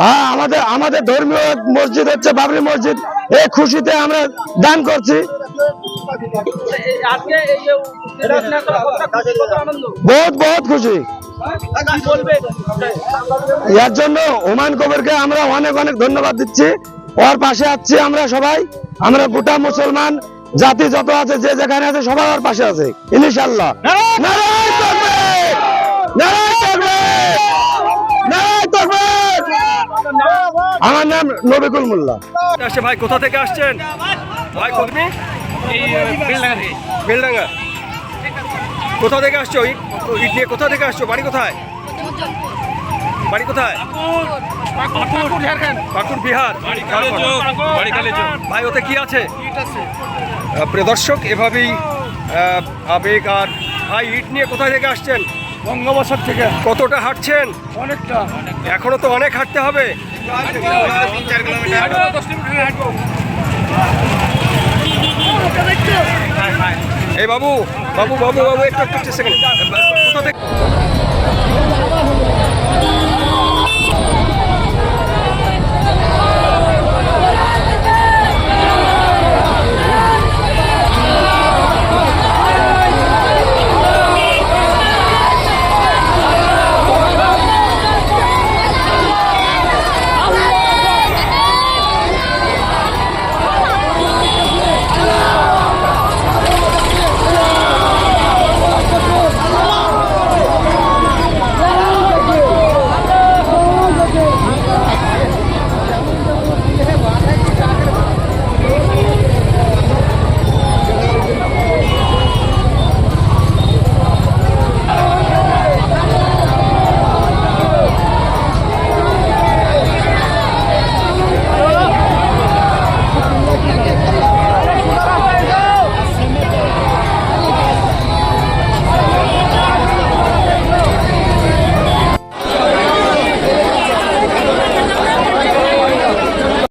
হ্যাঁ আমাদের আমাদের ধর্মীয় মসজিদ হচ্ছে বাবরি মসজিদ। এই খুশিতে আমরা দান করছি। বহুত বহুত খুশি। এর জন্য হুমায়ুন কবিরকে আমরা অনেক অনেক ধন্যবাদ দিচ্ছি। ওর পাশে আছি আমরা সবাই। আমরা গোটা মুসলমান, জাতি যত আছে, যে যেখানে আছে, সবাই ওর পাশে আছে। ইনশাল্লাহ আমার নাম নবিকুল মোল্লা। আসছে ভাই কোথা থেকে আসছেন? ভাই কর্মী বেলডাঙ্গা। কোথা থেকে আসছো? ইট নিয়ে কোথা থেকে আসছো? বাড়ি কোথায়? বাড়ি কোথায়? পাকুড় বিহার। ভাই ওতে কি আছে? আহ, প্রিয় দর্শক এভাবেই আবেগ আর ভাই ইট নিয়ে কোথায় থেকে আসছেন? বঙ্গবছর থেকে। কতটা হাঁটছেন? অনেকটা। এখনও তো অনেক হাঁটতে হবে। এই বাবু বাবু বাবু বাবু একটু একটু সেকেন্ড কোথা থেকে